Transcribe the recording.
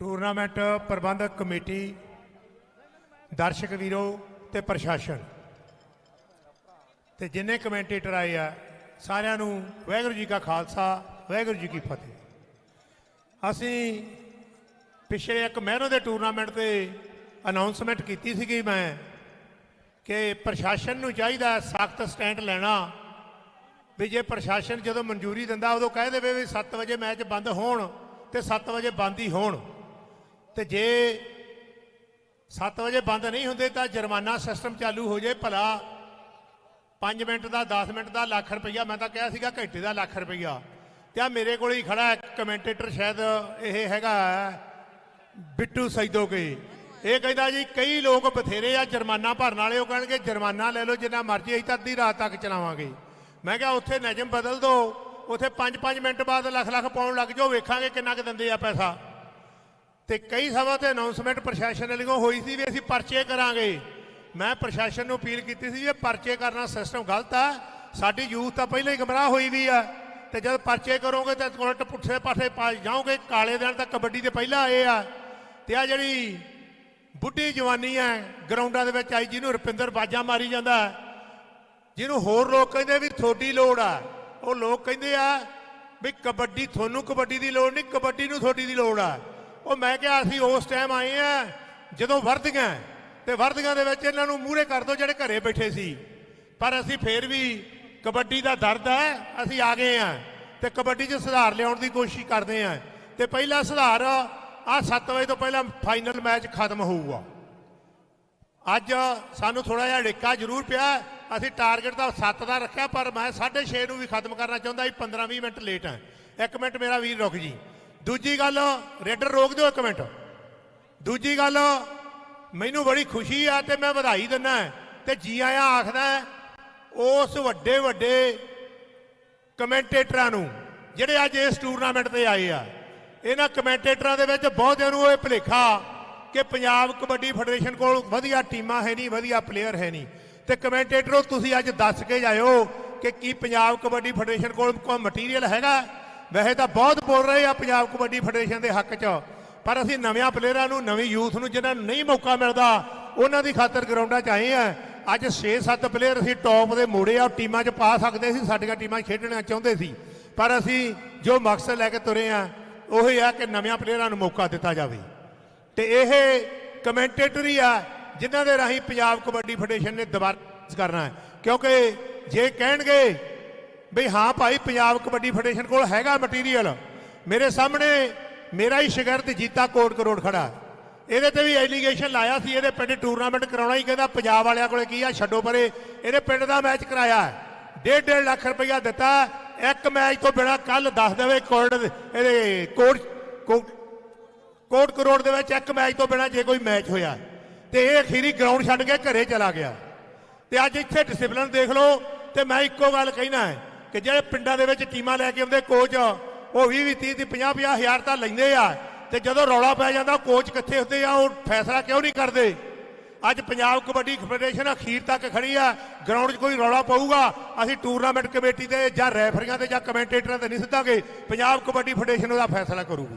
Tournament ਪ੍ਰਬੰਧਕ committee, ਦਰਸ਼ਕ ਵੀਰੋ ਤੇ ਪ੍ਰਸ਼ਾਸਨ। ਤੇ ਜਿੰਨੇ ਕਮੈਂਟੇਟਰ ਆਏ ਆ, ਸਾਰਿਆਂ ਨੂੰ ਵਾਹਿਗੁਰੂ ਜੀ ਕਾ ਖਾਲਸਾ, ਵਾਹਿਗੁਰੂ ਜੀ ਕੀ ਫਤਿਹ। ਅਸੀਂ ਪਿਛਲੇ ਇੱਕ ਮਹੀਨੇ ਦੇ ਟੂਰਨਾਮੈਂਟ ਤੇ ਅਨਾਉਂਸਮੈਂਟ ਕੀਤੀ ਸੀਗੀ ਮੈਂ ਕਿ ਪ੍ਰਸ਼ਾਸਨ ਨੂੰ ਚਾਹੀਦਾ ਸਖਤ ਸਟੈਂਡ ਲੈਣਾ, ਵੀ ਜੇ ਪ੍ਰਸ਼ਾਸਨ ਜਦੋਂ ਮਨਜ਼ੂਰੀ ਦਿੰਦਾ, ਉਦੋਂ ਕਹਿ ਦੇਵੇ ਵੀ 7 ਵਜੇ ਮੈਚ ਬੰਦ ਹੋਣ ਤੇ 7 ਵਜੇ ਬੰਦ ਹੀ ਹੋਣ। ਤੇ ਜੇ 7 ਵਜੇ ਬੰਦ ਨਹੀਂ ਹੁੰਦੇ ਤਾਂ ਜੁਰਮਾਨਾ ਸਿਸਟਮ ਚਾਲੂ ਹੋ ਜਾਏ ਭਲਾ। 5 ਮਿੰਟ ਦਾ 10 ਮਿੰਟ ਦਾ, ਲੱਖ ਰੁਪਈਆ, ਮੈਂ ਤਾਂ ਕਿਹਾ ਸੀਗਾ ਘੰਟੇ ਦਾ ਲੱਖ ਰੁਪਈਆ। ਤੇ ਆ ਮੇਰੇ ਕੋਲ ਹੀ ਖੜਾ ਇੱਕ ਕਮੈਂਟੇਟਰ ਸ਼ਾਇਦ ਇਹ ਹੈਗਾ ਬਿੱਟੂ ਸੈਦੋਗੇ ਇਹ ਕਹਿੰਦਾ ਜੀ, ਕਈ ਲੋਕ ਬਥੇਰੇ ਆ ਜੁਰਮਾਨਾ ਭਰਨ ਵਾਲੇ, ਉਹ ਕਹਿਣਗੇ ਜੁਰਮਾਨਾ ਲੈ ਲਓ, ਜਿੰਨਾ ਮਰਜ਼ੀ ਅਸੀਂ ਤਾਂ ਅੱਧੀ ਰਾਤ ਤੱਕ ਚਲਾਵਾਂਗੇ। ਮੈਂ ਕਿਹਾ ਉੱਥੇ ਨਿਯਮ ਬਦਲ ਦਿਓ ਉੱਥੇ 5-5 ਮਿੰਟ ਬਾਅਦ ਲੱਖ ਲੱਖ ਪਾਉਣ ਲੱਗ ਜਾਓ, ਵੇਖਾਂਗੇ ਕਿੰਨਾ ਕੁ ਦਿੰਦੇ ਆ ਪੈਸਾ। ਤੇ ਕਈ ਸਭਾ ਤੇ ਅਨਾਉਂਸਮੈਂਟ ਪ੍ਰਸ਼ਾਸਨ ਵੱਲੋਂ ਹੋਈ ਸੀ ਵੀ ਅਸੀਂ ਪਰਚੇ ਕਰਾਂਗੇ। ਮੈਂ ਪ੍ਰਸ਼ਾਸਨ ਨੂੰ ਅਪੀਲ ਕੀਤੀ ਸੀ ਵੀ ਪਰਚੇ ਕਰਨਾ ਸਿਸਟਮ ਗਲਤ ਆ। ਸਾਡੀ ਯੂਥ ਤਾਂ ਪਹਿਲਾਂ ਹੀ ਗਮਰਾਹ ਹੋਈ ਵੀ ਆ। ਤੇ ਜਦ ਪਰਚੇ ਕਰੋਗੇ ਤਾਂ ਉਲਟ ਪੁੱਠੇ ਪਾਸੇ ਪਾ ਜਾਓਗੇ। ਕਾਲੇ ਦਿਨ ਤਾਂ ਕਬੱਡੀ ਦੇ ਪਹਿਲਾਂ ਆਏ ਆ। ਤੇ ਆ ਜਿਹੜੀ ਬੁੱਢੀ ਜਵਾਨੀ ਹੈ ਗਰਾਊਂਡਾਂ ਦੇ ਵਿੱਚ ਆਈ ਜਿਹਨੂੰ ਰੁਪਿੰਦਰ ਬਾਜਾ ਮਾਰੀ ਜਾਂਦਾ। ਜਿਹਨੂੰ ਹੋਰ ਲੋਕ ਕਹਿੰਦੇ ਵੀ ਤੁਹਾਡੀ ਲੋੜ ਆ। ਉਹ ਲੋਕ ਕਹਿੰਦੇ ਆ ਵੀ ਕਬੱਡੀ, ਤੁਹਾਨੂੰ ਕਬੱਡੀ ਦੀ ਲੋੜ ਨਹੀਂ, ਕਬੱਡੀ ਨੂੰ ਤੁਹਾਡੀ ਦੀ ਲੋੜ ਆ। ਉਹ ਮੈਂ ਕਿਹਾ ਅਸੀਂ ਉਸ ਟਾਈਮ ਆਏ ਆ, ਜਦੋਂ ਵਰਦੀਆਂ, ਤੇ ਵਰਦੀਆਂ ਦੇ ਵਿੱਚ ਇਹਨਾਂ ਨੂੰ ਮੂਹਰੇ ਕਰ ਦੋ ਜਿਹੜੇ ਘਰੇ ਬੈਠੇ ਸੀ। ਪਰ ਅਸੀਂ ਫੇਰ ਵੀ ਕਬੱਡੀ ਦਾ ਦਰਦ ਹੈ, ਅਸੀਂ ਆ ਗਏ ਆ ਤੇ ਕਬੱਡੀ 'ਚ ਸੁਧਾਰ ਲਿਆਉਣ ਦੀ ਕੋਸ਼ਿਸ਼ ਕਰਦੇ ਆ। ਤੇ ਪਹਿਲਾ ਸੁਧਾਰ ਆ 7 ਵਜੇ ਤੋਂ ਪਹਿਲਾਂ ਫਾਈਨਲ ਮੈਚ ਖਤਮ ਹੋਊਗਾ। ਅੱਜ ਸਾਨੂੰ ਥੋੜਾ ਜਿਹਾ ਢਿੱਕਾ ਜ਼ਰੂਰ ਪਿਆ, ਅਸੀਂ ਟਾਰਗੇਟ ਤਾਂ 7 ਦਾ ਰੱਖਿਆ, ਪਰ ਮੈਂ 6:30 ਨੂੰ ਵੀ ਖਤਮ ਕਰਨਾ ਚਾਹੁੰਦਾ ਸੀ 15-20 ਮਿੰਟ ਲੇਟ ਹਾਂ ਇੱਕ ਮਿੰਟ ਮੇਰਾ ਵੀਰ ਰੁਕ ਜੀ। ਦੂਜੀ ਗੱਲ, ਰੇਡਰ ਰੋਕ ਦਿਓ ਇੱਕ ਮਿੰਟ। ਦੂਜੀ ਗੱਲ, ਮੈਨੂੰ ਬੜੀ ਖੁਸ਼ੀ ਆ ਤੇ ਮੈਂ ਵਧਾਈ ਦਿੰਦਾ ਤੇ ਜੀ ਆਇਆਂ ਆਖਦਾ ਉਸ ਵੱਡੇ ਵੱਡੇ ਕਮੈਂਟੇਟਰਾਂ ਨੂੰ, ਜਿਹੜੇ ਅੱਜ ਇਸ ਟੂਰਨਾਮੈਂਟ ਤੇ ਆਏ ਆ, ਇਹਨਾਂ ਕਮੈਂਟੇਟਰਾਂ ਦੇ ਵਿੱਚ ਬਹੁਤਿਆਂ ਨੂੰ ਇਹ ਭੁਲੇਖਾ ਕਿ ਪੰਜਾਬ ਕਬੱਡੀ ਫੈਡਰੇਸ਼ਨ ਕੋਲ ਵਧੀਆ ਟੀਮਾਂ ਹੈ ਨਹੀਂ, ਵਧੀਆ ਪਲੇਅਰ ਹੈ ਨਹੀਂ। ਤੇ ਕਮੈਂਟੇਟਰੋ, ਤੁਸੀਂ ਅੱਜ ਦੱਸ ਕੇ ਜਾਇਓ ਕਿ ਕੀ ਪੰਜਾਬ ਕਬੱਡੀ ਫੈਡਰੇਸ਼ਨ ਕੋਲ ਕੋਈ ਮਟੀਰੀਅਲ ਹੈਗਾ? ਵੈਸੇ ਤਾਂ ਬਹੁਤ ਬੋਲ ਰਹੇ ਆ ਪੰਜਾਬ ਕਬੱਡੀ ਫੈਡਰੇਸ਼ਨ ਦੇ ਹੱਕ 'ਚ, ਪਰ ਅਸੀਂ ਨਵਿਆਂ ਪਲੇਅਰਾਂ ਨੂੰ, ਨਵੀਂ ਯੂਥ ਨੂੰ ਜਿਨ੍ਹਾਂ ਨੂੰ ਨਹੀਂ ਮੌਕਾ ਮਿਲਦਾ, ਉਹਨਾਂ ਦੀ ਖਾਤਰ ਗਰਾਊਂਡਾਂ 'ਚ ਆਏ ਆ। ਅੱਜ 6-7 ਪਲੇਅਰ ਅਸੀਂ ਟੌਪ ਦੇ ਮੋੜੇ ਆ ਉਹ ਟੀਮਾਂ 'ਚ ਪਾ ਸਕਦੇ ਸੀ, ਸਾਡੀਆਂ ਟੀਮਾਂ 'ਚ ਖੇਡਣਾ ਚਾਹੁੰਦੇ ਸੀ। ਪਰ ਅਸੀਂ ਜੋ ਮਕਸਦ ਲੈ ਕੇ ਤੁਰੇ ਆ, ਉਹ ਹੀ ਆ ਕਿ ਨਵਿਆਂ ਪਲੇਅਰਾਂ ਨੂੰ ਮੌਕਾ ਦਿੱਤਾ ਜਾਵੇ। ਤੇ ਇਹ ਕਮੈਂਟੇਟਰੀ ਆ, ਜਿਨ੍ਹਾਂ ਦੇ ਰਾਹੀਂ ਪੰਜਾਬ ਕਬੱਡੀ ਫੈਡਰੇਸ਼ਨ ਨੇ ਦੁਬਾਰਾ ਕਰਨਾ ਹੈ। ਕਿਉਂਕਿ ਜੇ ਕਹਿਣਗੇ ਵੀ ਹਾਂ ਭਾਈ, ਪੰਜਾਬ ਕਬੱਡੀ ਫੈਡਰੇਸ਼ਨ ਕੋਲ ਹੈਗਾ ਮਟੀਰੀਅਲ ਮੇਰੇ ਸਾਹਮਣੇ ਮੇਰਾ ਹੀ ਸ਼ਗਿਰਦ ਜੀਤਾ ਕੋਟ ਕਰੋੜ ਖੜਾ। ਇਹਦੇ ਤੇ ਵੀ ਐਲੀਗੇਸ਼ਨ ਲਾਇਆ ਸੀ, ਇਹਦੇ ਪਿੰਡ ਟੂਰਨਾਮੈਂਟ ਕਰਾਉਣਾ ਹੀ ਕਹਿੰਦਾ ਪੰਜਾਬ ਵਾਲਿਆਂ ਕੋਲੇ ਕੀ ਆ, ਛੱਡੋ ਪਰੇ। ਇਹਦੇ ਪਿੰਡ ਦਾ ਮੈਚ ਕਰਾਇਆ ਹੈ। ਡੇਢ ਡੇਢ ਲੱਖ ਰੁਪਇਆ ਦਿੱਤਾ। ਇੱਕ ਮੈਚ ਤੋਂ ਬਿਨਾ ਕੱਲ ਦੱਸ ਦੇਵੇ ਕੋਰਟ ਇਹਦੇ ਕੋਟ ਕੋਟ ਕੋਟ ਕਰੋੜ ਦੇ ਵਿੱਚ ਇੱਕ ਮੈਚ ਤੋਂ ਬਿਨਾ ਜੇ ਕੋਈ ਮੈਚ ਹੋਇਆ। ਤੇ ਇਹ ਅਖੀਰੀ ਗਰਾਊਂਡ ਛੱਡ ਕੇ ਘਰੇ ਚਲਾ ਗਿਆ। ਤੇ ਅੱਜ ਇੱਥੇ ਡਿਸਪਲਿਨ ਦੇਖ ਲਓ, ਤੇ ਮੈਂ ਇੱਕੋ ਗੱਲ ਕਹਿਣਾ ਹੈ। ਕਿ ਜਿਹੜੇ ਪਿੰਡਾਂ ਦੇ ਵਿੱਚ ਟੀਮਾਂ ਲੈ ਕੇ ਆਉਂਦੇ ਕੋਚ, ਉਹ 20 20 30 30 50 50 ਹਜ਼ਾਰ ਤਾਂ ਲੈਂਦੇ ਆ। ਤੇ ਜਦੋਂ ਰੌਲਾ ਪੈ ਜਾਂਦਾ, ਕੋਚ ਕਿੱਥੇ ਹੁੰਦੇ ਆ, ਉਹ ਫੈਸਲਾ ਕਿਉਂ ਨਹੀਂ ਕਰਦੇ? ਅੱਜ ਪੰਜਾਬ ਕਬੱਡੀ ਫੈਡਰੇਸ਼ਨ ਅਖੀਰ ਤੱਕ ਖੜੀ ਆ ਗਰਾਊਂਡ 'ਚ ਕੋਈ ਰੌਲਾ ਪਊਗਾ, ਅਸੀਂ ਟੂਰਨਾਮੈਂਟ ਕਮੇਟੀ ਤੇ ਜਾਂ ਰੈਫਰੀਆਂ ਤੇ ਜਾਂ ਕਮੈਂਟੇਟਰਾਂ ਤੇ ਨਹੀਂ ਸਿੱਧਾਂਗੇ, ਪੰਜਾਬ ਕਬੱਡੀ ਫੈਡਰੇਸ਼ਨ ਉਹਦਾ ਫੈਸਲਾ ਕਰੂਗੀ।